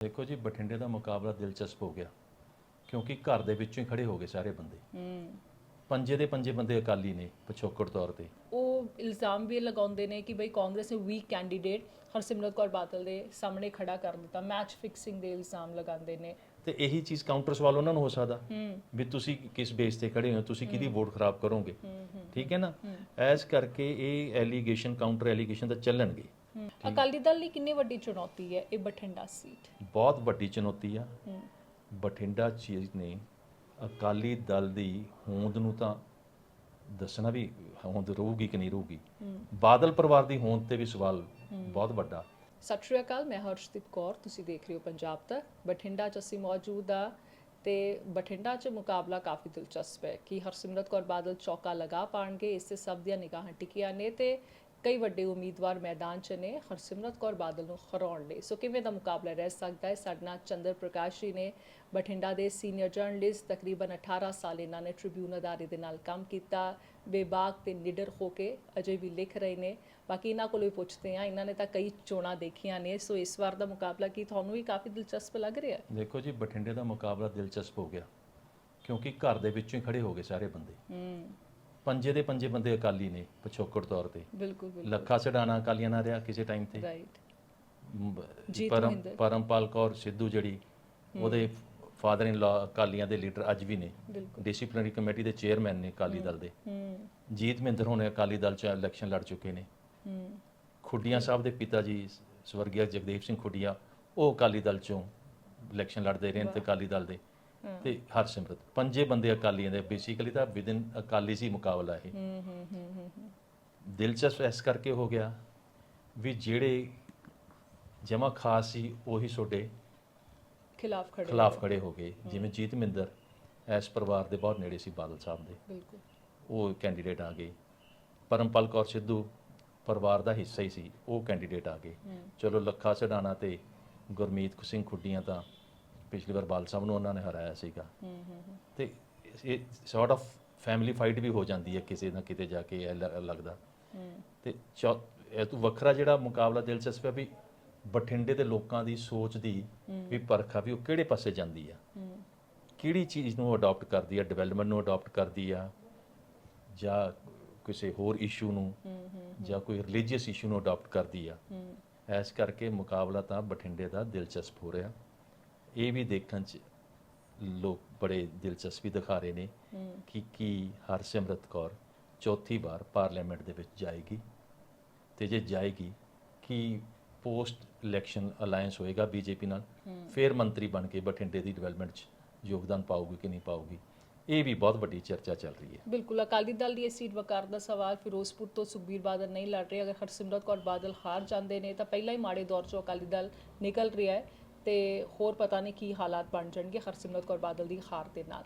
ਦੇਖੋ ਜੀ ਬਠਿੰਡੇ ਦਾ ਮੁਕਾਬਲਾ ਦਿਲਚਸਪ ਹੋ ਗਿਆ ਕਿਉਂਕਿ ਘਰ ਦੇ ਵਿੱਚੋਂ ਹੀ ਖੜੇ ਹੋ ਗਏ ਸਾਰੇ ਬੰਦੇ। ਹੂੰ। ਪੰਜੇ ਦੇ ਪੰਜੇ ਬੰਦੇ ਅਕਾਲੀ ਨੇ ਪਿਛੋਕੜ ਤੌਰ ਤੇ। ਉਹ ਇਲਜ਼ਾਮ ਵੀ ਲਗਾਉਂਦੇ ਨੇ ਕਿ ਬਈ ਕਾਂਗਰਸ ਨੇ ਵੀਕ ਕੈਂਡੀਡੇਟ ਹਰਸਿਮਰਤ ਕੌਰ ਬਾਦਲ ਦੇ ਸਾਹਮਣੇ ਖੜਾ ਕਰ ਦਿੱਤਾ। ਮੈਚ ਫਿਕਸਿੰਗ ਦੇ ਇਲਜ਼ਾਮ ਲਗਾਉਂਦੇ ਨੇ। ਤੇ ਇਹੀ ਚੀਜ਼ ਕਾਊਂਟਰ ਸਵਾਲ ਉਹਨਾਂ ਨੂੰ ਹੋ ਸਕਦਾ ਹੂੰ। ਵੀ ਤੁਸੀਂ ਕਿਸ ਬੇਸ ਤੇ ਖੜੇ ਹੋ ਤੁਸੀਂ ਕਿਹਦੀ ਵੋਟ ਖਰਾਬ ਕਰੋਗੇ? ਠੀਕ ਹੈ ਨਾ? ਐਸ ਕਰਕੇ ਇਹ ਐਲੀਗੇਸ਼ਨ ਕਾਊਂਟਰ ਐਲੀਗੇਸ਼ਨ ਤਾਂ ਚੱਲਣਗੇ। ਅਕਾਲੀ ਦਲ ਲਈ ਕਿੰਨੀ ਵੱਡੀ ਚੁਣੌਤੀ ਹੈ? ਇਹ ਬਠਿੰਡਾ ਸੀਟ। ਬਹੁਤ ਵੱਡੀ ਚੁਣੌਤੀ ਆ। ਬਠਿੰਡਾ ਚੀਜ਼ ਨੇ ਅਕਾਲੀ ਦਲ ਦੀ ਹੋਂਦ ਨੂੰ ਤਾਂ ਦੱਸਣਾ ਵੀ ਹੋਂਦ ਰਹੂਗੀ ਕਿ ਨਹੀਂ ਰਹੂਗੀ। ਬਾਦਲ ਪਰਿਵਾਰ ਦੀ ਹੋਂਦ ਤੇ ਵੀ ਸਵਾਲ ਬਹੁਤ ਵੱਡਾ। ਸਤਿ ਸ਼੍ਰੀ ਅਕਾਲ ਮੈਂ ਹਰਸ਼ਦੀਪ ਕੌਰ। ਤੁਸੀਂ ਦੇਖ ਰਹੇ ਹੋ ਪੰਜਾਬ ਤੱਕ। ਬਠਿੰਡਾ 'ਚ ਅਸੀਂ ਮੌਜੂਦ ਆ ਤੇ ਬਠਿੰਡਾ 'ਚ ਮੁਕਾਬਲਾ ਕਾਫੀ ਦਿਲਚਸਪ ਹੈ ਕਿ ਹਰਸਿਮਰਤ ਕੌਰ ਬਾਦਲ ਚੌਕਾ ਲਗਾ ਪਾਣਗੇ ਇਸ ਤੇ ਸਭ ਦੀਆਂ ਨਿਗਾਹਾਂ ਟਿਕੀਆਂ ਨੇ ਤੇ ਕਈ ਵੱਡੇ ਉਮੀਦਵਾਰ ਮੈਦਾਨ 'ਚ ਨੇ ਹਰਸਿਮਰਤ ਕੌਰ ਬਾਦਲ ਨੂੰ ਹਰਾਉਣ ਲਈ। ਸੋ ਕਿਵੇਂ ਦਾ ਮੁਕਾਬਲਾ ਰਹਿ ਸਕਦਾ ਹੈ? ਸਾਡੇ ਨਾਲ ਚੰਦਰ ਪ੍ਰਕਾਸ਼ ਜੀ ਨੇ ਬਠਿੰਡਾ ਦੇ ਸੀਨੀਅਰ ਜਰਨਲਿਸਟ ਤਕਰੀਬਨ 18 ਸਾਲ ਇਹਨਾਂ ਨੇ ਟ੍ਰਿਬਿਊਨ ਅਦਾਰੇ ਦੇ ਨਾਲ ਕੰਮ ਕੀਤਾ ਬੇਬਾਕ ਤੇ ਨਿਡਰ ਹੋ ਕੇ ਅਜੇ ਵੀ ਲਿਖ ਰਹੇ ਨੇ। ਬਾਕੀ ਇਹਨਾਂ ਕੋਲੋਂ ਵੀ ਪੁੱਛਦੇ ਆ ਇਹਨਾਂ ਨੇ ਤਾਂ ਕਈ ਚੋਣਾਂ ਦੇਖੀਆਂ ਨੇ। ਸੋ ਇਸ ਵਾਰ ਦਾ ਮੁਕਾਬਲਾ ਕੀ ਤੁਹਾਨੂੰ ਵੀ ਕਾਫੀ ਦਿਲਚਸਪ ਲੱਗ ਰਿਹਾ ਹੈ? ਦੇਖੋ ਜੀ ਬਠਿੰਡੇ ਦਾ ਮੁਕਾਬਲਾ ਦਿਲਚਸਪ ਹੋ ਗਿਆ ਕਿਉਂਕਿ ਘਰ ਦੇ ਵਿੱਚੋਂ ਹੀ ਖੜੇ ਹੋ ਗਏ ਸਾਰੇ ਬੰਦੇ। ਹੂੰ। ਪੰਜੇ ਦੇ ਪੰਜੇ ਬੰਦੇ ਅਕਾਲੀ ਨੇ ਪਿਛੋਕੜ ਤੌਰ ਤੇ। ਬਿਲਕੁਲ ਬਿਲਕੁਲ। ਲੱਖਾ ਸੜਾਣਾ ਅਕਾਲੀਆਂ ਨਾਲ ਰਿਹਾ ਕਿਸੇ ਟਾਈਮ ਤੇ। ਰਾਈਟ ਮ- ਜੀਤ ਪਰਮ ਮਹਿੰਦਰ। ਪਰਮਪਾਲ ਕੌਰ ਸਿੱਧੂ ਜਿਹੜੀ ਉਹਦੇ ਫਾਦਰ ਇਨ ਲਾ ਅਕਾਲੀਆਂ ਦੇ ਲੀਡਰ ਅੱਜ ਵੀ ਨੇ। ਬਿਲਕੁਲ। ਡਿਸਪਲਿਨਰੀ ਕਮੇਟੀ ਦੇ ਚੇਅਰਮੈਨ ਨੇ ਅਕਾਲੀ ਦਲ ਦੇ। ਹੂੰ। ਜੀਤ ਮਹਿੰਦਰ ਹੋਣੇ ਅਕਾਲੀ ਦਲ ਚ ਇਲੈਕਸ਼ਨ ਲੜ ਚੁੱਕੇ ਨੇ। ਹੂੰ। ਖੁੱਡੀਆਂ ਸਾਹਿਬ ਦੇ ਪਿਤਾ ਜੀ ਸਵਰਗੀ ਜਗਦੇਵ ਸਿੰਘ ਖੁੱਡੀਆਂ ਉਹ ਅਕਾਲੀ ਦਲ ਚੋਂ ਇਲੈਕਸ਼ਨ ਲੜਦੇ ਰਹੇ ਨੇ ਤੇ ਅਕਾਲੀ ਦਲ ਦੇ। ਤੇ ਹਰਸਿਮਰਤ ਪੰਜੇ ਬੰਦੇ ਅਕਾਲੀਆਂ ਦੇ ਬੇਸਿਕਲੀ ਤਾਂ ਵਿਦਿਨ ਅਕਾਲੀ ਸੀ ਮੁਕਾਬਲਾ ਇਹ। ਹੂੰ ਹੂੰ ਹੂੰ ਹੂੰ ਹੂੰ। ਦਿਲਚਸਪ ਇਸ ਕਰਕੇ ਹੋ ਗਿਆ ਵੀ ਜਿਹੜੇ ਜਮਾ ਖਾਸ ਸੀ ਉਹੀ ਤੁਹਾਡੇ ਖਿਲਾਫ ਖੜੇ ਖਿਲਾਫ ਖੜੇ ਹੋ ਗਏ। ਜਿਵੇਂ ਜੀਤ ਮਿੰਦਰ ਇਸ ਪਰਿਵਾਰ ਦੇ ਬਹੁਤ ਨੇੜੇ ਸੀ ਬਾਦਲ ਸਾਹਿਬ ਦੇ। ਬਿਲਕੁਲ। ਉਹ ਕੈਂਡੀਡੇਟ ਆ ਗਏ। ਪਰਮਪਾਲ ਕੌਰ ਸਿੱਧੂ ਪਰਿਵਾਰ ਦਾ ਹਿੱਸਾ ਹੀ ਸੀ ਉਹ ਕੈਂਡੀਡੇਟ ਆ ਗਏ। ਚਲੋ ਲੱਖਾ ਸੜਾਣਾ ਤੇ ਗੁਰਮੀਤ ਸਿੰਘ ਖੁੱਡੀਆਂ ਤਾਂ ਪਿਛਲੀ ਵਾਰ ਬਾਲ ਸਾਹਿਬ ਨੂੰ ਉਹਨਾਂ ਨੇ ਹਰਾਇਆ ਸੀਗਾ। ਹੂੰ ਹੂੰ ਹੂੰ। ਤੇ ਇਹ ਸੌਰਟ ਆਫ ਫੈਮਿਲੀ ਫਾਈਟ ਵੀ ਹੋ ਜਾਂਦੀ ਹੈ ਕਿਸੇ ਨਾ ਕਿਤੇ ਜਾ ਕੇ ਇਹ ਲ- ਲੱਗਦਾ। ਹੂੰ। ਤੇ ਚੌ- ਇਹ ਤੋਂ ਵੱਖਰਾ ਜਿਹੜਾ ਮੁਕਾਬਲਾ ਦਿਲਚਸਪ ਹੈ ਵੀ ਬਠਿੰਡੇ ਦੇ ਲੋਕਾਂ ਦੀ ਸੋਚ ਦੀ ਵੀ ਪਰਖਾ ਵੀ ਉਹ ਕਿਹੜੇ ਪਾਸੇ ਜਾਂਦੀ ਆ। ਹੂੰ। ਕਿਹੜੀ ਚੀਜ਼ ਨੂੰ ਅਡਾਪਟ ਕਰਦੀ ਆ ਡਿਵੈਲਪਮੈਂਟ ਨੂੰ ਅਡਾਪਟ ਕਰਦੀ ਆ ਜਾਂ ਕਿਸੇ ਹੋਰ ਇਸ਼ੂ ਨੂੰ ਜਾਂ ਕੋਈ ਰਿਲੀਜੀਅਸ ਇਸ਼ੂ ਨੂੰ ਅਡਾਪਟ ਕਰਦੀ ਆ। ਹੂੰ। ਐਸ ਕਰਕੇ ਮੁਕਾਬਲਾ ਤਾਂ ਬਠਿੰਡੇ ਦਾ ਦਿਲਚਸਪ ਹੋ ਰਿਹਾ। ਇਹ ਵੀ ਦੇਖਣ 'ਚ ਲੋਕ ਬੜੇ ਦਿਲਚਸਪੀ ਦਿਖਾ ਰਹੇ ਨੇ ਕਿ ਕੀ ਹਰਸਿਮਰਤ ਕੌਰ ਚੌਥੀ ਵਾਰ ਪਾਰਲੀਮੈਂਟ ਦੇ ਵਿੱਚ ਜਾਏਗੀ ਤੇ ਜੇ ਜਾਏਗੀ ਕਿ ਪੋਸਟ ਇਲੈਕਸ਼ਨ ਅਲਾਈਅੰਸ ਹੋਏਗਾ ਬੀਜੇਪੀ ਨਾਲ? ਫਿਰ ਮੰਤਰੀ ਬਣ ਕੇ ਬਠਿੰਡੇ ਦੀ ਡਿਵੈਲਪਮੈਂਟ 'ਚ ਯੋਗਦਾਨ ਪਾਊਗੀ ਕਿ ਨਹੀਂ ਪਾਊਗੀ? ਇਹ ਵੀ ਬਹੁਤ ਵੱਡੀ ਚਰਚਾ ਚੱਲ ਰਹੀ ਹੈ। ਬਿਲਕੁਲ ਅਕਾਲੀ ਦਲ ਦੀ ਇਹ ਸੀਟ ਵਕਾਰ ਦਾ ਸਵਾਲ ਫਿਰੋਜ਼ਪੁਰ ਤੋਂ ਸੁਖਬੀਰ ਬਾਦਲ ਨਹੀਂ ਲੜ ਰਹੇ। ਅਗਰ ਹਰਸਿਮਰਤ ਕੌਰ ਬਾਦਲ ਹਾਰ ਜਾਂਦੇ ਨੇ ਤਾਂ ਪਹਿਲਾਂ ਹੀ ਮਾੜੇ ਦੌਰ ਚੋਂ ਅਕਾਲੀ ਦਲ ਨਿਕਲ ਰਿਹਾ ਹੈ। ਤੇ ਹੋਰ ਪਤਾ ਨਹੀਂ ਕੀ ਹਾਲਾਤ ਬਣ ਜਾਣਗੇ ਹਰਸਿਮਰਤ ਕੌਰ ਬਾਦਲ ਦੀ ਹਾਰ ਦੇ ਨਾਲ।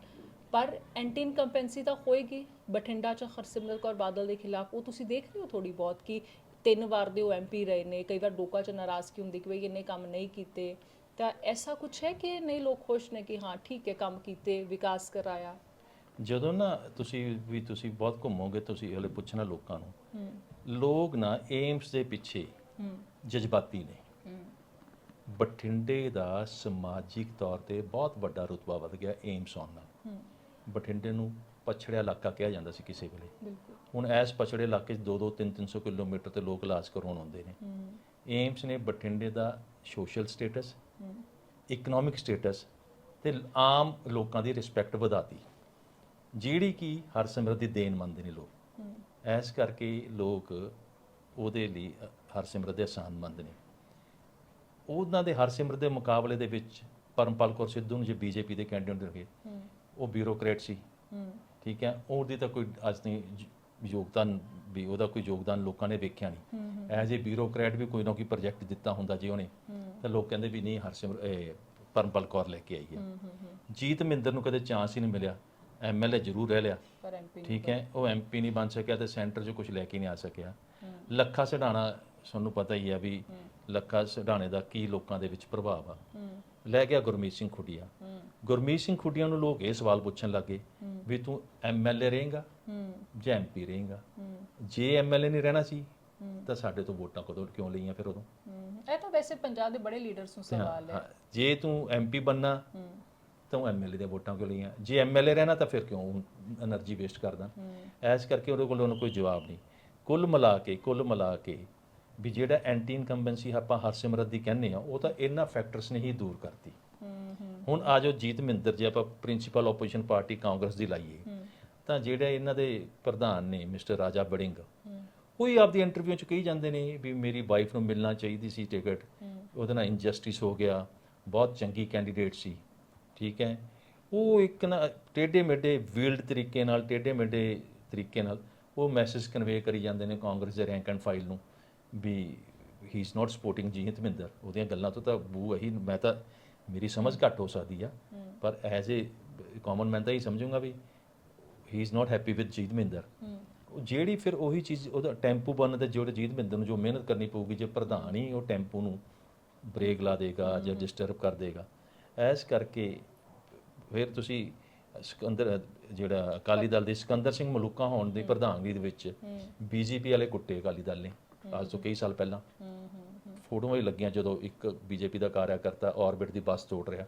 ਪਰ ਐਂਟੀ ਇਨਕੰਪੈਂਸੀ ਤਾਂ ਹੋਏਗੀ ਬਠਿੰਡਾ 'ਚ ਹਰਸਿਮਰਤ ਕੌਰ ਬਾਦਲ ਦੇ ਖਿਲਾਫ ਉਹ ਤੁਸੀਂ ਦੇਖ ਰਹੇ ਹੋ ਥੋੜੀ ਬਹੁਤ ਕਿ ਤਿੰਨ ਵਾਰ ਦੇ ਉਹ ਐਮਪੀ ਰਹੇ ਨੇ ਕਈ ਵਾਰ ਲੋਕਾਂ 'ਚ ਨਾਰਾਜ਼ਗੀ ਹੁੰਦੀ ਕਿ ਬਈ ਇੰਨੇ ਕੰਮ ਨਹੀਂ ਕੀਤੇ। ਤਾਂ ਐਸਾ ਕੁਝ ਹੈ ਕਿ ਨਹੀਂ ਲੋਕ ਖੁਸ਼ ਨੇ ਕਿ ਹਾਂ ਠੀਕ ਹੈ ਕੰਮ ਕੀਤੇ ਵਿਕਾਸ ਕਰਾਇਆ? ਜਦੋਂ ਨਾ ਤੁਸੀਂ ਵੀ ਤੁਸੀਂ ਬਹੁਤ ਘੁੰਮੋਗੇ ਤੁਸੀਂ ਹਲੇ ਪੁੱਛਣਾ ਲੋਕਾਂ ਨੂੰ। ਲੋਕ ਨਾ ਏਮਸ ਦੇ ਪਿੱਛੇ ਜਜ਼ਬਾਤੀ ਨੇ। ਬਠਿੰਡੇ ਦਾ ਸਮਾਜਿਕ ਤੌਰ ਤੇ ਬਹੁਤ ਵੱਡਾ ਰੁਤਬਾ ਵਧ ਗਿਆ ਏਮਸ ਆਉਣ ਨਾਲ। ਬਠਿੰਡੇ ਨੂੰ ਪਛੜਿਆ ਇਲਾਕਾ ਕਿਹਾ ਜਾਂਦਾ ਸੀ ਕਿਸੇ ਵੇਲੇ। ਬਿਲਕੁਲ। ਹੁਣ ਇਸ ਪਛੜੇ ਇਲਾਕੇ 'ਚ 2-2 3-300 ਕਿਲੋਮੀਟਰ ਤੇ ਲੋਕ ਇਲਾਜ ਕਰਵਾਉਣ ਆਉਂਦੇ ਨੇ। ਏਮਸ ਨੇ ਬਠਿੰਡੇ ਦਾ ਸੋਸ਼ਲ ਸਟੇਟਸ ਇਕਨੋਮਿਕ ਸਟੇਟਸ ਤੇ ਆਮ ਲੋਕਾਂ ਦੀ ਰਿਸਪੈਕਟ ਵਧਾਤੀ। ਜਿਹੜੀ ਕਿ ਹਰਸਿਮਰਤ ਦੀ ਦੇਣ ਮੰਨਦੇ ਨੇ ਲੋਕ। ਐਸ ਕਰਕੇ ਲੋਕ ਉਹਦੇ ਲਈ ਹਰਸਿਮਰਤ ਦੇ ਆਸਾਨ ਮੰਨਦੇ ਨੇ। ਉਹਨਾਂ ਦੇ ਹਰਸਿਮਰਤ ਦੇ ਮੁਕਾਬਲੇ ਦੇ ਵਿੱਚ ਪਰਮਪਾਲ ਕੌਰ ਸਿੱਧੂ ਨੂੰ ਜੇ ਬੀਜੇਪੀ ਦੇ ਕੈਂਡੀਡੇਟ ਰਹੇ ਹੂੰ। ਉਹ ਬਿਊਰੋਕਰੇਟ ਸੀ। ਠੀਕ ਹੈ ਉਹਦੀ ਤਾਂ ਕੋਈ ਅੱਜ ਨਹੀਂ ਯੋਗਦਾਨ ਵੀ ਉਹਦਾ ਕੋਈ ਯੋਗਦਾਨ ਲੋਕਾਂ ਨੇ ਵੇਖਿਆ ਨਹੀਂ। ਐਜ਼ ਏ ਬਿਊਰੋਕਰੇਟ ਵੀ ਕੋਈ ਨਾ ਕੋਈ ਪ੍ਰੋਜੈਕਟ ਦਿੱਤਾ ਹੁੰਦਾ ਜੀ ਉਹਨੇ ਤਾਂ ਲੋਕ ਕਹਿੰਦੇ ਵੀ ਨਹੀਂ ਹਰਸਿਮਰ ਪਰਮਪਾਲ ਕੌਰ ਲੈ ਕੇ ਆਈ ਹੈ। ਜੀਤ ਮਿੰਦਰ ਨੂੰ ਕਦੇ ਚਾਂਸ ਹੀ ਨਹੀਂ ਮਿਲਿਆ। ਐਮਐਲਏ ਜ਼ਰੂਰ ਰਹਿ ਲਿਆ। ਠੀਕ ਹੈ ਉਹ ਐਮਪੀ ਨਹੀਂ ਬਣ ਸਕਿਆ ਤੇ ਸੈਂਟਰ 'ਚ ਕੁਝ ਲੈ ਕੇ ਨਹੀਂ ਆ ਸਕਿਆ। ਲੱਖਾ ਸਢਾਣਾ ਤੁਹਾਨੂੰ ਪਤਾ ਹੀ ਆ ਵੀ ਲੱਖਾ ਸਿਧਾਣੇ ਦਾ ਕੀ ਲੋਕਾਂ ਦੇ ਵਿੱਚ ਪ੍ਰਭਾਵ ਆ। ਲੈ ਗਿਆ ਗੁਰਮੀਤ ਸਿੰਘ ਖੁੱਡੀਆਂ। ਗੁਰਮੀਤ ਸਿੰਘ ਖੁੱਡੀਆਂ ਨੂੰ ਲੋਕ ਇਹ ਸਵਾਲ ਪੁੱਛਣ ਲੱਗੇ ਵੀ ਤੂੰ ਐਮਐਲਏ ਰਹੇਗਾ ਜਾਂ ਐਮਪੀ ਰਹੇਗਾ? ਜੇ ਐਮਐਲਏ ਨਹੀਂ ਰਹਿਣਾ ਸੀ ਤਾਂ ਸਾਡੇ ਤੋਂ ਵੋਟਾਂ ਕਦੋਂ ਕਿਉਂ ਲਈਆਂ ਫਿਰ ਉਦੋਂ? ਇਹ ਤਾਂ ਵੈਸੇ ਪੰਜਾਬ ਦੇ ਬੜੇ ਲੀਡਰਸ ਨੂੰ ਸਵਾਲ ਹੈ। ਜੇ ਤੂੰ ਐਮਪੀ ਬੰਨਾ ਤਾਂ ਐਮਐਲਏ ਦੇ ਵੋਟਾਂ ਕਿਉਂ ਲਈਆਂ? ਜੇ ਐਮਐਲਏ ਰਹਿਣਾ ਤਾਂ ਫਿਰ ਕਿਉਂ એનર્ਜੀ ਵੇਸਟ ਕਰਦਾ? ਐਸ ਕਰਕੇ ਉਹਦੇ ਕੋਲ ਉਹਨੂੰ ਕੋਈ ਜਵਾਬ ਨਹੀਂ। ਕੁੱਲ ਮਿਲਾ ਕੇ ਕੁੱਲ ਮਿਲਾ ਕੇ ਵੀ ਜਿਹੜਾ ਐਂਟੀ ਇਨਕੰਬੈਂਸੀ ਆਪਾਂ ਹਰਸਿਮਰਤ ਦੀ ਕਹਿੰਦੇ ਆ ਉਹ ਤਾਂ ਇਹਨਾਂ ਫੈਕਟਰਸ ਨੇ ਹੀ ਦੂਰ ਕਰਤੀ। ਹੁਣ ਆ ਜੋ ਜੀਤ ਮਿੰਦਰ ਜੇ ਆਪਾਂ ਪ੍ਰਿੰਸੀਪਲ ਆਪੋਜੀਸ਼ਨ ਪਾਰਟੀ ਕਾਂਗਰਸ ਦੀ ਲਾਈਏ ਤਾਂ ਜਿਹੜਾ ਇਹਨਾਂ ਦੇ ਪ੍ਰਧਾਨ ਨੇ ਮਿਸਟਰ ਰਾਜਾ ਬੜਿੰਗ ਉਹ ਹੀ ਆਪਦੀ ਇੰਟਰਵਿਊ ਚ ਕਹੀ ਜਾਂਦੇ ਨੇ ਵੀ ਮੇਰੀ ਵਾਈਫ ਨੂੰ ਮਿਲਣਾ ਚਾਹੀਦੀ ਸੀ ਟਿਕਟ ਉਹਦੇ ਨਾਲ ਇਨਜਸਟਿਸ ਹੋ ਗਿਆ ਬਹੁਤ ਚੰਗੀ ਕੈਂਡੀਡੇਟ ਸੀ ਠੀਕ ਹੈ। ਉਹ ਇੱਕ ਨਾ ਟੇਢੇ ਮੇਢੇ ਵੀਲਡ ਤਰੀਕੇ ਨਾਲ ਟੇਢੇ ਮੇਢੇ ਤਰੀਕੇ ਨਾਲ ਉਹ ਮੈਸੇਜ ਕਨਵੇ ਕਰੀ ਜਾਂਦੇ ਨੇ ਕਾਂਗਰਸ ਦੇ ਰੈਂਕ ਐਂਡ ਫਾਈਲ ਨੂੰ। ਵੀ he is not supporting Jeetminder ਉਹਦੀਆਂ ਗੱਲਾਂ ਤੋਂ ਤਾਂ ਬੂ ਇਹੀ ਮੈਂ ਤਾਂ ਮੇਰੀ ਸਮਝ ਘੱਟ ਹੋ ਸਕਦੀ ਆ। ਪਰ ਐਜ਼ ਏ ਕਾਮਨ ਮੈਨ ਤਾਂ ਹੀ ਸਮਝੂੰਗਾ ਵੀ he is not happy with Jeetminder ਉਹ ਜਿਹੜੀ ਫਿਰ ਉਹੀ ਚੀਜ਼ ਉਹਦਾ ਟੈਂਪੂ ਬਣਨ ਤੇ ਜਿਹੜੇ ਜੀਤ ਮਿੰਦਰ ਨੂੰ ਜੋ ਮਿਹਨਤ ਕਰਨੀ ਪਊਗੀ ਜੇ ਪ੍ਰਧਾਨ ਹੀ ਉਹ ਟੈਂਪੂ ਨੂੰ ਬ੍ਰੇਕ ਲਾ ਦੇਗਾ ਜਾਂ ਡਿਸਟਰਬ ਕਰ ਦੇਗਾ। ਐਸ ਕਰਕੇ ਫਿਰ ਤੁਸੀਂ ਸਿਕੰਦਰ ਜਿਹੜਾ ਅਕਾਲੀ ਦਲ ਦੇ ਸਿਕੰਦਰ ਸਿੰਘ ਮਲੂਕਾ ਹੋਣ ਦੀ ਪ੍ਰਧਾਨਗੀ ਦੇ ਵਿੱਚ ਬੀਜੇਪੀ ਵਾਲੇ ਕੁੱਟੇ ਅਕਾਲੀ ਦਲ ਨੇ। ਅੱਜ ਤੋਂ ਕਈ ਸਾਲ ਪਹਿਲਾਂ। ਫੋਟੋਆਂ ਹੀ ਲੱਗੀਆਂ ਜਦੋਂ ਇੱਕ ਬੀਜੇਪੀ ਦਾ ਕਾਰਿਆਕਰਤਾ ਆਰਬਿਟ ਦੀ ਬੱਸ ਤੋੜ ਰਿਹਾ।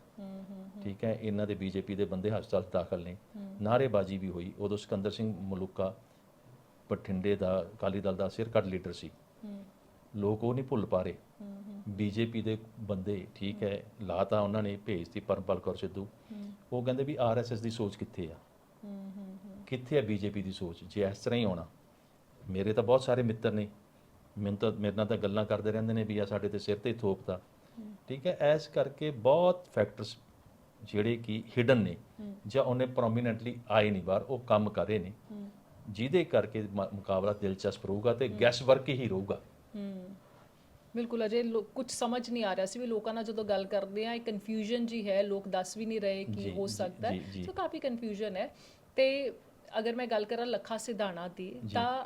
ਠੀਕ ਹੈ ਇਹਨਾਂ ਦੇ ਬੀਜੇਪੀ ਦੇ ਬੰਦੇ ਹਸਪਤਾਲ 'ਚ ਦਾਖਲ ਨੇ। ਨਾਅਰੇਬਾਜ਼ੀ ਵੀ ਹੋਈ। ਉਦੋਂ ਸਿਕੰਦਰ ਸਿੰਘ ਮਲੂਕਾ ਬਠਿੰਡੇ ਦਾ ਅਕਾਲੀ ਦਲ ਦਾ ਸਿਰ ਕੱਢ ਲੀਡਰ ਸੀ। ਲੋਕ ਉਹ ਨਹੀਂ ਭੁੱਲ ਪਾ ਰਹੇ। ਬੀਜੇਪੀ ਦੇ ਬੰਦੇ ਠੀਕ ਹੈ ਲਾਤਾ ਉਹਨਾਂ ਨੇ ਭੇਜਤੀ ਪਰਮਪਾਲ ਕੌਰ ਸਿੱਧੂ। ਉਹ ਕਹਿੰਦੇ ਵੀ ਆਰਐਸਐਸ ਦੀ ਸੋਚ ਕਿੱਥੇ ਆ? ਕਿੱਥੇ ਹੈ ਬੀਜੇਪੀ ਦੀ ਸੋਚ? ਜੇ ਇਸ ਤਰ੍ਹਾਂ ਹੀ ਹੋਣਾ ਮੇਰੇ ਤਾਂ ਬਹੁਤ ਸਾਰੇ ਮਿੱਤਰ ਨੇ। ਮੈਨੂੰ ਤਾਂ ਮੇਰੇ ਨਾਲ ਤਾਂ ਗੱਲਾਂ ਕਰਦੇ ਰਹਿੰਦੇ ਨੇ ਵੀ ਆ ਸਾਡੇ ਤੇ ਸਿਰ ਤੇ ਥੋਪਦਾ ਠੀਕ ਹੈ ਐਸ ਕਰਕੇ ਬਹੁਤ ਫੈਕਟਰਸ ਜਿਹੜੇ ਕਿ ਹਿਡਨ ਨੇ ਜਾਂ ਉਹਨੇ ਪ੍ਰੋਮੀਨੈਂਟਲੀ ਆਏ ਨਹੀਂ ਬਾਹਰ ਉਹ ਕੰਮ ਕਰ ਰਹੇ ਨੇ ਜਿਹਦੇ ਕਰਕੇ ਮੁਕਾਬਲਾ ਦਿਲਚਸਪ ਰਹੂਗਾ ਤੇ ਗੈਸ ਵਰਕ ਹੀ ਰਹੂਗਾ। ਬਿਲਕੁਲ ਅਜੇ ਕੁਝ ਸਮਝ ਨਹੀਂ ਆ ਰਿਹਾ ਸੀ ਵੀ ਲੋਕਾਂ ਨਾਲ ਜਦੋਂ ਗੱਲ ਕਰਦੇ ਆ ਇਹ ਕਨਫਿਊਜ਼ਨ ਜੀ ਹੈ ਲੋਕ ਦੱਸ ਵੀ ਨਹੀਂ ਰਹੇ ਕੀ ਹੋ ਸਕਦਾ ਹੈ। ਸੋ ਕਾਫੀ ਕਨਫਿਊਜ਼ਨ ਹੈ। ਤੇ ਅਗਰ ਮੈਂ ਗੱਲ ਕਰਾਂ ਲੱਖਾ ਸਿਧਾਣਾ ਦੀ ਤਾਂ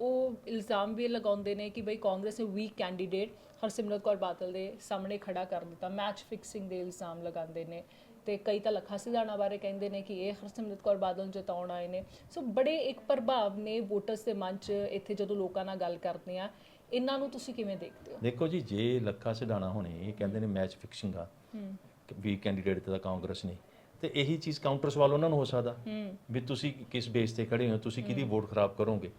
ਉਹ ਇਲਜ਼ਾਮ ਵੀ ਲਗਾਉਂਦੇ ਨੇ ਕਿ ਬਈ ਕਾਂਗਰਸ ਨੇ ਵੀਕ ਕੈਂਡੀਡੇਟ ਹਰਸਿਮਰਤ ਕੌਰ ਬਾਦਲ ਦੇ ਸਾਹਮਣੇ ਖੜਾ ਕਰ ਦਿੱਤਾ। ਮੈਚ ਫਿਕਸਿੰਗ ਦੇ ਇਲਜ਼ਾਮ ਲਗਾਉਂਦੇ ਨੇ ਤੇ ਕਈ ਤਾਂ ਲੱਖਾ ਸਿਧਾਣਾ ਬਾਰੇ ਕਹਿੰਦੇ ਨੇ ਕਿ ਇਹ ਹਰਸਿਮਰਤ ਕੌਰ ਬਾਦਲ ਨੂੰ ਜਿਤਾਉਣ ਆਏ ਨੇ। ਸੋ ਬੜੇ ਇੱਕ ਪ੍ਰਭਾਵ ਨੇ ਵੋਟਰਸ ਦੇ ਮਨ 'ਚ ਇੱਥੇ ਜਦੋਂ ਲੋਕਾਂ ਨਾਲ ਗੱਲ ਕਰਦੇ ਆ। ਇਹਨਾਂ ਨੂੰ ਤੁਸੀਂ ਕਿਵੇਂ ਦੇਖਦੇ ਹੋ? ਦੇਖੋ ਜੀ ਜੇ ਲੱਖਾ ਸਿਧਾਣਾ ਹੋਣੇ ਇਹ ਕਹਿੰਦੇ ਨੇ ਮੈਚ ਫਿਕਸਿੰਗ ਆ। ਵੀ ਕੈਂਡੀਡੇਟ ਤੇ ਤਾਂ ਕਾਂਗਰਸ ਨੇ। ਤੇ ਇਹੀ ਚੀਜ਼ ਕਾਊਂਟਰ ਸਵਾਲ ਉਹਨਾਂ ਨੂੰ ਹੋ ਸਕਦਾ ਵੀ ਤੁਸੀਂ ਕਿਸ ਬੇਸ ਤੇ ਖੜੇ ਹੋ ਤੁਸੀਂ ਕਿਹਦੀ ਵੋਟ ਖਰਾਬ ਕਰੋਗੇ।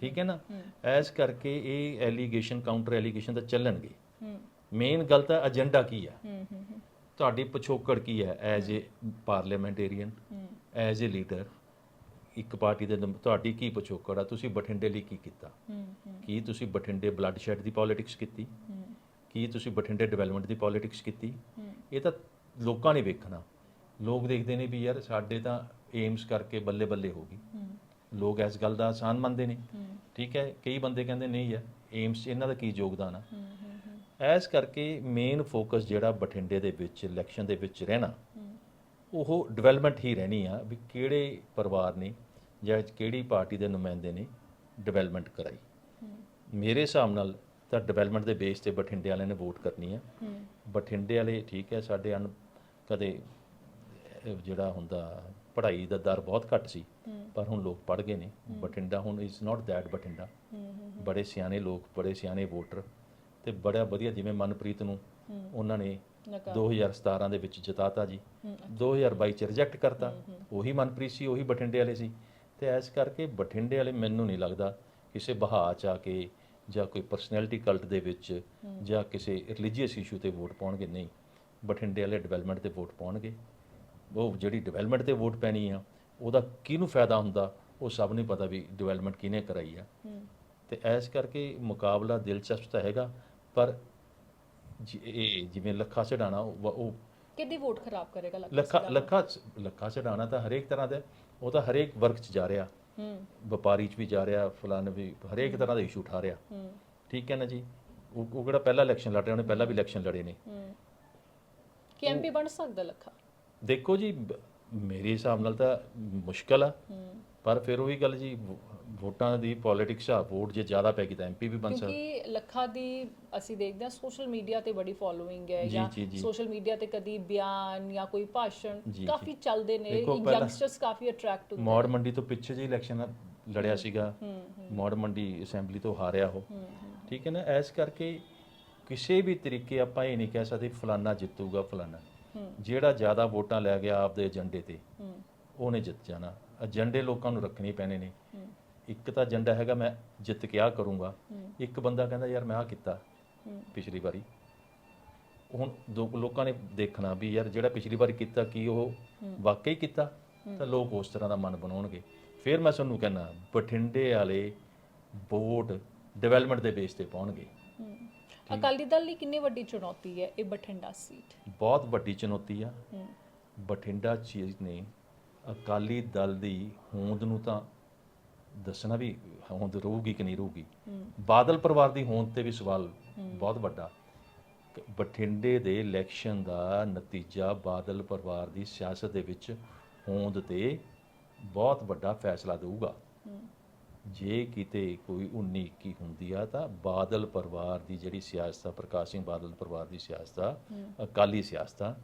ਠੀਕ ਹੈ ਨਾ? ਐਸ ਕਰਕੇ ਇਹ ਐਲੀਗੇਸ਼ਨ ਕਾਊਂਟਰ ਐਲੀਗੇਸ਼ਨ ਤਾਂ ਚੱਲਣਗੇ। ਮੇਨ ਗੱਲ ਤਾਂ ਏਜੰਡਾ ਕੀ ਆ? ਤੁਹਾਡੀ ਪਿਛੋਕੜ ਕੀ ਹੈ। As a parliamentarian as a leader ਇੱਕ ਪਾਰਟੀ ਦੇ ਤੁਹਾਡੀ ਕੀ ਪਿਛੋਕੜ ਆ? ਤੁਸੀਂ ਬਠਿੰਡੇ ਲਈ ਕੀ ਕੀਤਾ? ਕੀ ਤੁਸੀਂ ਬਠਿੰਡੇ ਬਲੱਡ ਸ਼ੈਡ ਦੀ ਪੋਲਿਟਿਕਸ ਕੀਤੀ? ਕੀ ਤੁਸੀਂ ਬਠਿੰਡੇ ਡਿਵੈਲਪਮੈਂਟ ਦੀ ਪੋਲਿਟਿਕਸ ਕੀਤੀ? ਇਹ ਤਾਂ ਲੋਕਾਂ ਨੇ ਵੇਖਣਾ। ਲੋਕ ਦੇਖਦੇ ਨੇ ਵੀ ਯਾਰ ਸਾਡੇ ਤਾਂ ਏਮਸ ਕਰਕੇ ਬੱਲੇ ਬੱਲੇ ਹੋ ਗਈ। ਲੋਕ ਇਸ ਗੱਲ ਦਾ ਆਸਾਨ ਮੰਨਦੇ ਨੇ। ਠੀਕ ਹੈ ਕਈ ਬੰਦੇ ਕਹਿੰਦੇ ਨਹੀਂ ਯਾਰ ਏਮਸ ਇਹਨਾਂ ਦਾ ਕੀ ਯੋਗਦਾਨ ਆ? ਐਸ ਕਰਕੇ ਮੇਨ ਫੋਕਸ ਜਿਹੜਾ ਬਠਿੰਡੇ ਦੇ ਵਿੱਚ ਇਲੈਕਸ਼ਨ ਦੇ ਵਿੱਚ ਰਹਿਣਾ ਉਹ ਡਿਵੈਲਪਮੈਂਟ ਹੀ ਰਹਿਣੀ ਆ ਵੀ ਕਿਹੜੇ ਪਰਿਵਾਰ ਨੇ ਜਾਂ ਕਿਹੜੀ ਪਾਰਟੀ ਦੇ ਨੁਮਾਇੰਦੇ ਨੇ ਡਿਵੈਲਪਮੈਂਟ ਕਰਾਈ। ਮੇਰੇ ਹਿਸਾਬ ਨਾਲ ਤਾਂ ਡਿਵੈਲਪਮੈਂਟ ਦੇ ਬੇਸ ਤੇ ਬਠਿੰਡੇ ਵਾਲਿਆਂ ਨੇ ਵੋਟ ਕਰਨੀ ਆ। ਬਠਿੰਡੇ ਵਾਲੇ ਠੀਕ ਹੈ ਸਾਡੇ ਅਨ ਕਦੇ ਜਿਹੜਾ ਹੁੰਦਾ ਪੜ੍ਹਾਈ ਦਾ ਦਰ ਬਹੁਤ ਘੱਟ ਸੀ ਪਰ ਹੁਣ ਲੋਕ ਪੜ੍ਹ ਗਏ ਨੇ। ਬਠਿੰਡਾ ਹੁਣ ਇਜ਼ ਨਾਟ ਦੈਟ ਬਠਿੰਡਾ। ਬੜੇ ਸਿਆਣੇ ਲੋਕ ਬੜੇ ਸਿਆਣੇ ਵੋਟਰ ਤੇ ਬੜਾ ਵਧੀਆ ਜਿਵੇਂ ਮਨਪ੍ਰੀਤ ਨੂੰ ਉਹਨਾਂ ਨੇ ਨਕਾਰ 2017 ਦੇ ਵਿੱਚ ਜਿਤਾਤਾ ਜੀ। 2022 ਚ ਰਿਜੈਕਟ ਕਰਤਾ। ਉਹੀ ਮਨਪ੍ਰੀਤ ਸੀ ਉਹੀ ਬਠਿੰਡੇ ਵਾਲੇ ਸੀ। ਤੇ ਐਸ ਕਰਕੇ ਬਠਿੰਡੇ ਵਾਲੇ ਮੈਨੂੰ ਨਹੀਂ ਲੱਗਦਾ ਕਿਸੇ ਬਹਾ ਚ ਆ ਕੇ ਜਾਂ ਕੋਈ ਪਰਸਨੈਲਿਟੀ ਕਲਟ ਦੇ ਵਿੱਚ ਜਾਂ ਕਿਸੇ ਰਿਲੀਜੀਅਸ ਇਸ਼ੂ ਤੇ ਵੋਟ ਪਾਉਣਗੇ। ਨਹੀਂ। ਬਠਿੰਡੇ ਵਾਲੇ ਡਿਵੈਲਪਮੈਂਟ ਤੇ ਵੋਟ ਪਾਉਣਗੇ। ਉਹ ਜਿਹੜੀ ਡਿਵੈਲਪਮੈਂਟ ਤੇ ਵੋਟ ਪੈਣੀ ਆ ਉਹਦਾ ਕਿਹਨੂੰ ਫਾਇਦਾ ਹੁੰਦਾ ਉਹ ਸਭ ਨੂੰ ਪਤਾ ਵੀ ਡਿਵੈਲਪਮੈਂਟ ਕਿਹਨੇ ਕਰਾਈ ਆ। ਤੇ ਐਸ ਕਰਕੇ ਮੁਕਾਬਲਾ ਦਿਲਚਸਪ ਤਾਂ ਹੈਗਾ ਪਰ ਇਹ ਜਿਵੇਂ ਲੱਖਾ ਚੜਾਣਾ ਉਹ ਕਿਹਦੀ ਵੋਟ ਖਰਾਬ ਕਰੇਗਾ ਲੱਖਾ ਲੱਖਾ ਲੱਖਾ ਚੜਾਣਾ ਤਾਂ ਹਰੇਕ ਤਰ੍ਹਾਂ ਦਾ ਉਹ ਤਾਂ ਹਰੇਕ ਵਰਗ 'ਚ ਜਾ ਰਿਹਾ। ਹੂੰ। ਵਪਾਰੀ 'ਚ ਵੀ ਜਾ ਰਿਹਾ ਫਲਾਣੇ ਵੀ ਹਰੇਕ ਤਰ੍ਹਾਂ ਦਾ ਇਸ਼ੂ ਉਠਾ ਰਿਹਾ। ਹੂੰ। ਠੀਕ ਹੈ ਨਾ ਜੀ? ਉਹ ਉਹ ਕਿਹੜਾ ਪਹਿਲਾ ਇਲੈਕਸ਼ਨ ਲੜ ਰਿਹਾ ਉਹਨੇ ਪਹਿਲਾਂ ਵੀ ਇਲੈਕਸ਼ਨ ਲੜੇ ਨੇ। ਹੂੰ। ਕਿ ਐਮਪੀ ਬਣ ਸਕਦਾ ਲੱਖਾ। ਦੇਖੋ ਜੀ ਮੇਰੇ ਹਿਸਾਬ ਨਾਲ ਤਾਂ ਮੁਸ਼ਕਲ ਆ। ਪਰ ਫਿਰ ਉਹੀ ਗੱਲ ਜੀ ਵੋਟਾਂ ਦੀ ਪੋਲਿਟਿਕਸ ਆ ਵੋਟ ਜੇ ਜ਼ਿਆਦਾ ਪੈ ਗਈ ਤਾਂ ਐਮਪੀ ਵੀ ਬਣ ਸਕਦਾ। ਕਿਉਂਕਿ ਲੱਖਾ ਦੀ ਅਸੀਂ ਦੇਖਦੇ ਹਾਂ ਸੋਸ਼ਲ ਮੀਡੀਆ ਤੇ ਬੜੀ ਫੋਲੋਇੰਗ ਹੈ ਜੀ। ਸੋਸ਼ਲ ਮੀਡੀਆ ਤੇ ਕਦੀ ਬਿਆਨ ਜਾਂ ਕੋਈ ਭਾਸ਼ਣ ਕਾਫੀ ਚੱਲਦੇ ਨੇ ਯੰਗਸਟਰਸ ਕਾਫੀ ਅਟਰੈਕਟ ਹੁੰਦੇ ਮੌੜ ਮੰਡੀ ਤੋਂ ਪਿੱਛੇ ਜੀ ਇਲੈਕਸ਼ਨ ਲੜਿਆ ਸੀਗਾ। ਮੌੜ ਮੰਡੀ ਅਸੈਂਬਲੀ ਤੋਂ ਹਾਰਿਆ ਉਹ। ਠੀਕ ਹੈ ਨਾ ਐਸ ਕਰਕੇ ਕਿਸੇ ਵੀ ਤਰੀਕੇ ਆਪਾਂ ਇਹ ਨਹੀਂ ਕਹਿ ਸਕਦੇ ਫਲਾਨਾ ਜਿੱਤੂਗਾ ਫਲਾਨਾ। ਜਿਹੜਾ ਜ਼ਿਆਦਾ ਵੋਟਾਂ ਲੈ ਗਿਆ ਆਪਦੇ ਏਜੰਡੇ ਤੇ ਉਹਨੇ ਜਿੱਤ ਜਾਣਾ। ਏਜੰਡੇ ਲੋਕਾਂ ਨੂੰ ਰੱਖਣੇ ਪੈਣੇ ਨੇ। ਇੱਕ ਤਾਂ ਏਜੰਡਾ ਹੈਗਾ ਮੈਂ ਜਿੱਤ ਕੇ ਆ ਕਰੂੰਗਾ। ਇੱਕ ਬੰਦਾ ਕਹਿੰਦਾ ਯਾਰ ਮੈਂ ਆ ਕੀਤਾ ਪਿਛਲੀ ਵਾਰੀ। ਹੁਣ ਦੋ ਲੋਕਾਂ ਨੇ ਦੇਖਣਾ ਵੀ ਯਾਰ ਜਿਹੜਾ ਪਿਛਲੀ ਵਾਰੀ ਕੀਤਾ ਕੀ ਉਹ ਵਾਕਈ ਕੀਤਾ? ਤਾਂ ਲੋਕ ਉਸ ਤਰ੍ਹਾਂ ਦਾ ਮਨ ਬਣਾਉਣਗੇ। ਫਿਰ ਮੈਂ ਤੁਹਾਨੂੰ ਕਹਿੰਦਾ ਬਠਿੰਡੇ ਵਾਲੇ ਵੋਟ ਡਿਵੈਲਪਮੈਂਟ ਦੇ ਬੇਸ ਤੇ ਪਾਉਣਗੇ। ਅਕਾਲੀ ਦਲ ਲਈ ਕਿੰਨੀ ਵੱਡੀ ਚੁਣੌਤੀ ਹੈ? ਇਹ ਬਠਿੰਡਾ ਸੀਟ। ਬਹੁਤ ਵੱਡੀ ਚੁਣੌਤੀ ਆ। ਬਠਿੰਡਾ ਚੀਜ਼ ਨੇ ਅਕਾਲੀ ਦਲ ਦੀ ਹੋਂਦ ਨੂੰ ਤਾਂ ਦੱਸਣਾ ਵੀ ਹੋਂਦ ਰਹੂਗੀ ਕਿ ਨਹੀਂ ਰਹੂਗੀ। ਬਾਦਲ ਪਰਿਵਾਰ ਦੀ ਹੋਂਦ ਤੇ ਵੀ ਸਵਾਲ ਬਹੁਤ ਵੱਡਾ। ਬਠਿੰਡੇ ਦੇ ਇਲੈਕਸ਼ਨ ਦਾ ਨਤੀਜਾ ਬਾਦਲ ਪਰਿਵਾਰ ਦੀ ਸਿਆਸਤ ਦੇ ਵਿੱਚ ਹੋਂਦ ਤੇ ਬਹੁਤ ਵੱਡਾ ਫੈਸਲਾ ਦੇਊਗਾ। ਜੇ ਕਿਤੇ ਕੋਈ 19 21 ਹੁੰਦੀ ਆ ਤਾਂ ਬਾਦਲ ਪਰਿਵਾਰ ਦੀ ਜਿਹੜੀ ਸਿਆਸਤ ਆ ਪ੍ਰਕਾਸ਼ ਸਿੰਘ ਬਾਦਲ ਪਰਿਵਾਰ ਦੀ ਸਿਆਸਤ ਆ ਅਕਾਲੀ ਸਿਆਸਤ ਆ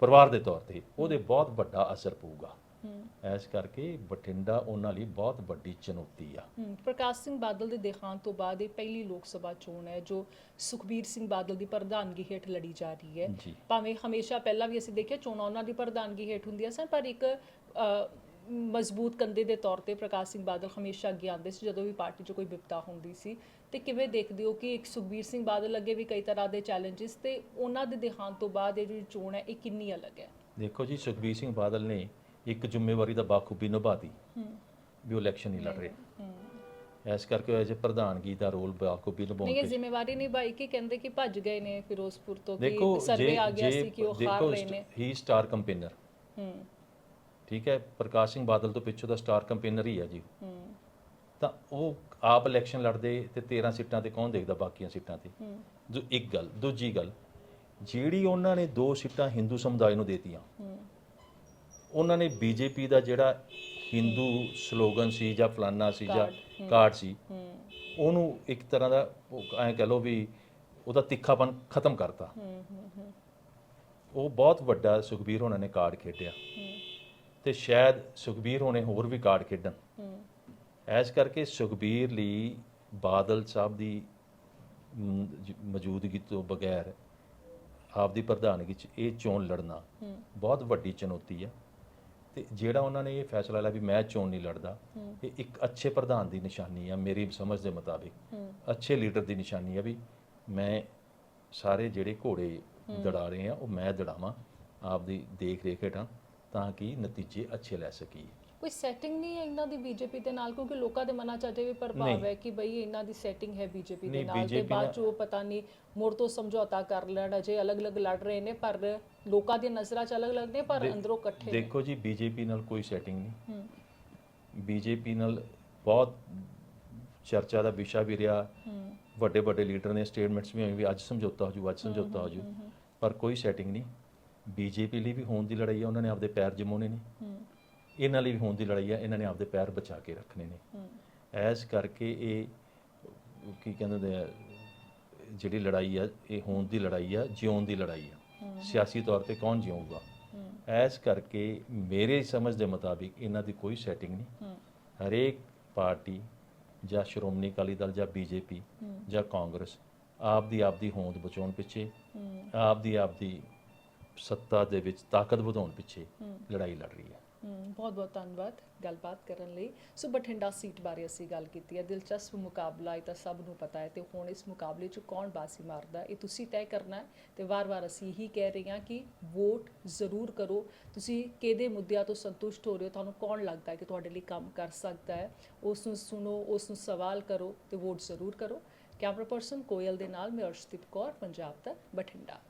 ਪਰਿਵਾਰ ਦੇ ਤੌਰ ਤੇ ਉਹਦੇ ਬਹੁਤ ਵੱਡਾ ਅਸਰ ਪਊਗਾ। ਐਸ ਕਰਕੇ ਬਠਿੰਡਾ ਉਹਨਾਂ ਲਈ ਬਹੁਤ ਵੱਡੀ ਚੁਣੌਤੀ ਆ। ਪ੍ਰਕਾਸ਼ ਸਿੰਘ ਬਾਦਲ ਦੇ ਦੇਹਾਂਤ ਤੋਂ ਬਾਅਦ ਇਹ ਪਹਿਲੀ ਲੋਕ ਸਭਾ ਚੋਣ ਹੈ ਜੋ ਸੁਖਬੀਰ ਸਿੰਘ ਬਾਦਲ ਦੀ ਪ੍ਰਧਾਨਗੀ ਹੇਠ ਲੜੀ ਜਾ ਰਹੀ ਹੈ। ਭਾਵੇਂ ਹਮੇਸ਼ਾ ਪਹਿਲਾਂ ਵੀ ਅਸੀਂ ਦੇਖਿਆ ਚੋਣਾਂ ਉਹਨਾਂ ਦੀ ਪ੍ਰਧਾਨਗੀ ਹੇਠ ਹੁੰਦੀਆਂ ਸਨ ਪਰ ਇੱਕ ਮਜ਼ਬੂਤ ਕੰਦੇ ਦੇ ਤੌਰ ਤੇ ਪ੍ਰਕਾਸ਼ ਸਿੰਘ ਬਾਦਲ ਹਮੇਸ਼ਾ ਅੱਗੇ ਆਉਂਦੇ ਸੀ ਜਦੋਂ ਵੀ ਪਾਰਟੀ 'ਚ ਕੋਈ ਵਿਪਤਾ ਹੁੰਦੀ ਸੀ। ਤੇ ਕਿਵੇਂ ਦੇਖਦੇ ਹੋ ਕਿ ਇੱਕ ਸੁਖਬੀਰ ਸਿੰਘ ਬਾਦਲ ਅੱਗੇ ਵੀ ਕਈ ਤਰ੍ਹਾਂ ਦੇ ਚੈਲੰਜਸ ਤੇ ਉਹਨਾਂ ਦੇ ਦੇਹਾਂਤ ਤੋਂ ਬਾਅਦ ਇਹ ਜਿਹੜੀ ਚੋਣ ਹੈ ਇਹ ਕਿੰਨੀ ਅਲੱਗ ਹੈ? ਦੇਖੋ ਜੀ ਸੁਖਬੀਰ ਸਿੰਘ ਬਾਦਲ ਨੇ ਇੱਕ ਜ਼ਿੰਮੇਵਾਰੀ ਦਾ ਬਾਖੂਬੀ ਨਿਭਾਤੀ ਹੂੰ। ਵੀ ਉਹ ਇਲੈਕਸ਼ਨ ਨਹੀਂ ਲੜ ਰਹੇ। ਹੂੰ ਐਸ ਕਰਕੇ ਐਜ ਪ੍ਰਧਾਨਗੀ ਦਾ ਰੋਲ ਬਾਖੂਬੀ ਨਿਭਾਉਣ ਨਹੀਂ ਇਹ ਜ਼ਿੰਮੇਵਾਰੀ ਨਿਭਾਈ ਕਿ ਕਹਿੰਦੇ ਕਿ ਭੱਜ ਗਏ ਨੇ ਫਿਰੋਜ਼ਪੁਰ ਤੋਂ ਕਿ ਸਰਵੇ ਆ ਗਿਆ ਸੀ ਕਿ ਉਹ ਹਾਰ ਰਹੇ ਨੇ। ਹੀ ਸਟਾਰ ਕੰਪੇਨਰ ਹੂੰ। ਠੀਕ ਹੈ ਪ੍ਰਕਾਸ਼ ਸਿੰਘ ਬਾਦਲ ਤੋਂ ਪਿੱਛੋਂ ਦਾ ਸਟਾਰ ਕੰਪੇਨਰ ਹੀ ਹੈ ਜੀ। ਤਾਂ ਉਹ ਆਪ ਇਲੈਕਸ਼ਨ ਲੜਦੇ ਤੇ 13 ਸੀਟਾਂ ਤੇ ਕੌਣ ਦੇਖਦਾ ਬਾਕੀਆਂ ਸੀਟਾਂ ਤੇ? ਜੋ ਇੱਕ ਗੱਲ ਦੂਜੀ ਗੱਲ ਜਿਹੜੀ ਉਹਨਾਂ ਨੇ ਦੋ ਸੀਟਾਂ ਹਿੰਦੂ ਸਮੁਦਾਇ ਨੂੰ ਦੇਤੀਆਂ ਉਹਨਾਂ ਨੇ ਬੀਜੇਪੀ ਦਾ ਜਿਹੜਾ ਹਿੰਦੂ ਸਲੋਗਨ ਸੀ ਜਾਂ ਫਲਾਨਾ ਸੀ ਜਾਂ ਕਾਰਡ, ਸੀ ਉਹਨੂੰ ਇੱਕ ਤਰ੍ਹਾਂ ਦਾ ਐਂ ਕਹ ਲਓ ਵੀ ਉਹਦਾ ਤਿੱਖਾਪਨ ਖਤਮ ਕਰਤਾ। ਉਹ ਬਹੁਤ ਵੱਡਾ ਸੁਖਬੀਰ ਹੋਣਾ ਨੇ ਕਾਰਡ ਖੇਡਿਆ। ਤੇ ਸ਼ਾਇਦ ਸੁਖਬੀਰ ਹੋਣੇ ਹੋਰ ਵੀ ਕਾਰਡ ਖੇਡਣ। ਐਸ ਕਰਕੇ ਸੁਖਬੀਰ ਲਈ ਬਾਦਲ ਸਾਹਿਬ ਦੀ ਮੌਜੂਦਗੀ ਤੋਂ ਬਗੈਰ ਆਪਦੀ ਪ੍ਰਧਾਨਗੀ 'ਚ ਇਹ ਚੋਣ ਲੜਨਾ ਬਹੁਤ ਵੱਡੀ ਚੁਣੌਤੀ ਆ ਤੇ ਜਿਹੜਾ ਉਹਨਾਂ ਨੇ ਇਹ ਫੈਸਲਾ ਲਿਆ ਵੀ ਮੈਂ ਚੋਣ ਨਹੀਂ ਲੜਦਾ। ਇਹ ਇੱਕ ਅੱਛੇ ਪ੍ਰਧਾਨ ਦੀ ਨਿਸ਼ਾਨੀ ਆ ਮੇਰੀ ਸਮਝ ਦੇ ਮੁਤਾਬਿਕ। ਅੱਛੇ ਲੀਡਰ ਦੀ ਨਿਸ਼ਾਨੀ ਆ ਵੀ ਮੈਂ ਸਾਰੇ ਜਿਹੜੇ ਘੋੜੇ ਦੜਾ ਰਹੇ ਆ ਉਹ ਮੈਂ ਦੜਾਵਾਂ ਆਪਦੀ ਦੇਖ ਰੇਖ ਹੇਠਾਂ। ਤਾਂ ਕਿ ਨਤੀਜੇ ਅੱਛੇ ਲੈ ਸਕੀਏ। ਕੋਈ ਸੈਟਿੰਗ ਨਹੀਂ ਹੈ ਇਹਨਾਂ ਦੀ ਬੀਜੇਪੀ ਦੇ ਨਾਲ ਕਿਉਂਕਿ ਲੋਕਾਂ ਦੇ ਮਨਾਂ 'ਚ ਅਜੇ ਵੀ ਪ੍ਰਭਾਵ ਨਹੀਂ। ਹੈ ਕਿ ਬਈ ਇਹਨਾਂ ਦੀ ਸੈਟਿੰਗ ਹੈ ਬੀਜੇਪੀ ਦੇ ਨਹੀਂ, ਨਾਲ। ਤੇ BJP ਬਾਅਦ 'ਚ ਉਹ ਪਤਾ ਨਹੀਂ ਮੁੜ ਤੋਂ ਸਮਝੌਤਾ ਕਰ ਲੈਣ ਅਜੇ ਅਲੱਗ-ਅਲੱਗ ਲੜ ਰਹੇ ਨੇ ਪਰ ਲੋਕਾਂ ਦੀਆਂ ਨਜ਼ਰਾਂ 'ਚ ਅਲੱਗ-ਅਲੱਗ ਨੇ ਪਰ ਅੰਦਰੋਂ ਇਕੱਠੇ ਨੇ। ਦੇਖੋ ਜੀ ਬੀਜੇਪੀ ਨਾਲ ਕੋਈ ਸੈਟਿੰਗ ਨਹੀਂ। ਹੂੰ। ਬੀਜੇਪੀ ਨਾਲ ਬਹੁਤ ਚਰਚਾ ਦਾ ਵਿਸ਼ਾ ਵੀ ਰਿਹਾ। ਹੂੰ। ਵੱਡੇ ਵੱਡੇ ਲੀਡਰ ਨੇ ਸਟੇਟਮੈਂਟਸ ਵੀ ਆਏ ਵੀ ਅੱਜ ਸਮਝੌਤਾ ਹੋ ਜੂ ਅੱਜ ਸਮਝੌਤਾ ਹੋ ਜੂ। ਪਰ ਕੋਈ ਸੈਟਿੰਗ ਨਹੀਂ। ਬੀਜੇਪੀ ਲਈ ਵੀ ਹੋਣ ਦੀ ਲੜਾਈ ਆ ਉਹਨਾਂ ਨੇ ਆਪਦੇ ਪੈਰ ਜਮਾਉਣੇ ਨੇ। ਇਹਨਾਂ ਲਈ ਵੀ ਹੋਣ ਦੀ ਲੜਾਈ ਆ ਇਹਨਾਂ ਨੇ ਆਪਦੇ ਪੈਰ ਬਚਾ ਕੇ ਰੱਖਣੇ ਨੇ। ਐਸ ਕਰਕੇ ਇਹ ਕੀ ਕਹਿੰਦੇ ਹੁੰਦੇ ਆ ਜਿਹੜੀ ਲੜਾਈ ਆ ਇਹ ਹੋਣ ਦੀ ਲੜਾਈ ਆ ਜਿਉਣ ਦੀ ਲੜਾਈ ਆ। ਸਿਆਸੀ ਤੌਰ ਤੇ ਕੌਣ ਜਿਊਗਾ? ਐਸ ਕਰਕੇ ਮੇਰੇ ਸਮਝ ਦੇ ਮੁਤਾਬਿਕ ਇਹਨਾਂ ਦੀ ਕੋਈ ਸੈਟਿੰਗ ਨਹੀਂ। ਹਰੇਕ ਪਾਰਟੀ ਜਾਂ ਸ਼੍ਰੋਮਣੀ ਅਕਾਲੀ ਦਲ ਜਾਂ ਬੀਜੇਪੀ। ਜਾਂ ਕਾਂਗਰਸ ਆਪ ਦੀ ਆਪ ਦੀ ਹੋਂਦ ਬਚਾਉਣ ਪਿੱਛੇ ਆਪ ਦੀ ਆਪ ਦੀ ਸੱਤਾ ਦੇ ਵਿੱਚ ਤਾਕਤ ਵਧਾਉਣ ਪਿੱਛੇ ਲੜਾਈ ਲੜ ਰਹੀ ਹੈ। ਬਹੁਤ ਬਹੁਤ ਧੰਨਵਾਦ ਗੱਲਬਾਤ ਕਰਨ ਲਈ। ਸੋ ਬਠਿੰਡਾ ਸੀਟ ਬਾਰੇ ਅਸੀਂ ਗੱਲ ਕੀਤੀ ਹੈ, ਦਿਲਚਸਪ ਮੁਕਾਬਲਾ ਇਹ ਤਾਂ ਸਭ ਨੂੰ ਪਤਾ ਹੈ ਤੇ ਹੁਣ ਇਸ ਮੁਕਾਬਲੇ 'ਚ ਕੌਣ ਬਾਜ਼ੀ ਮਾਰਦਾ ਇਹ ਤੁਸੀਂ ਤੈਅ ਕਰਨਾ ਹੈ ਤੇ ਵਾਰ-ਵਾਰ ਅਸੀਂ ਇਹੀ ਕਹਿ ਰਹੇ ਹਾਂ ਕਿ ਵੋਟ ਜ਼ਰੂਰ ਕਰੋ। ਤੁਸੀਂ ਕਿਹਦੇ ਮੁੱਦਿਆਂ ਤੋਂ ਸੰਤੁਸ਼ਟ ਹੋ ਰਹੇ ਹੋ, ਤੁਹਾਨੂੰ ਕੌਣ ਲੱਗਦਾ ਹੈ ਕਿ ਤੁਹਾਡੇ ਲਈ ਕੰਮ ਕਰ ਸਕਦਾ ਹੈ? ਉਸ ਨੂੰ ਸੁਣੋ, ਉਸ ਨੂੰ ਸਵਾਲ ਕਰੋ ਤੇ ਵੋਟ ਜ਼ਰੂਰ ਕਰੋ। ਕੈਮਰਾ ਪਰਸਨ ਕੋਇਲ ਦੇ ਨਾਲ ਮੈਂ ਅਰਸ਼ਦੀਪ ਕੌਰ, ਪੰਜਾਬ ਦਾ ਬਠਿੰਡਾ।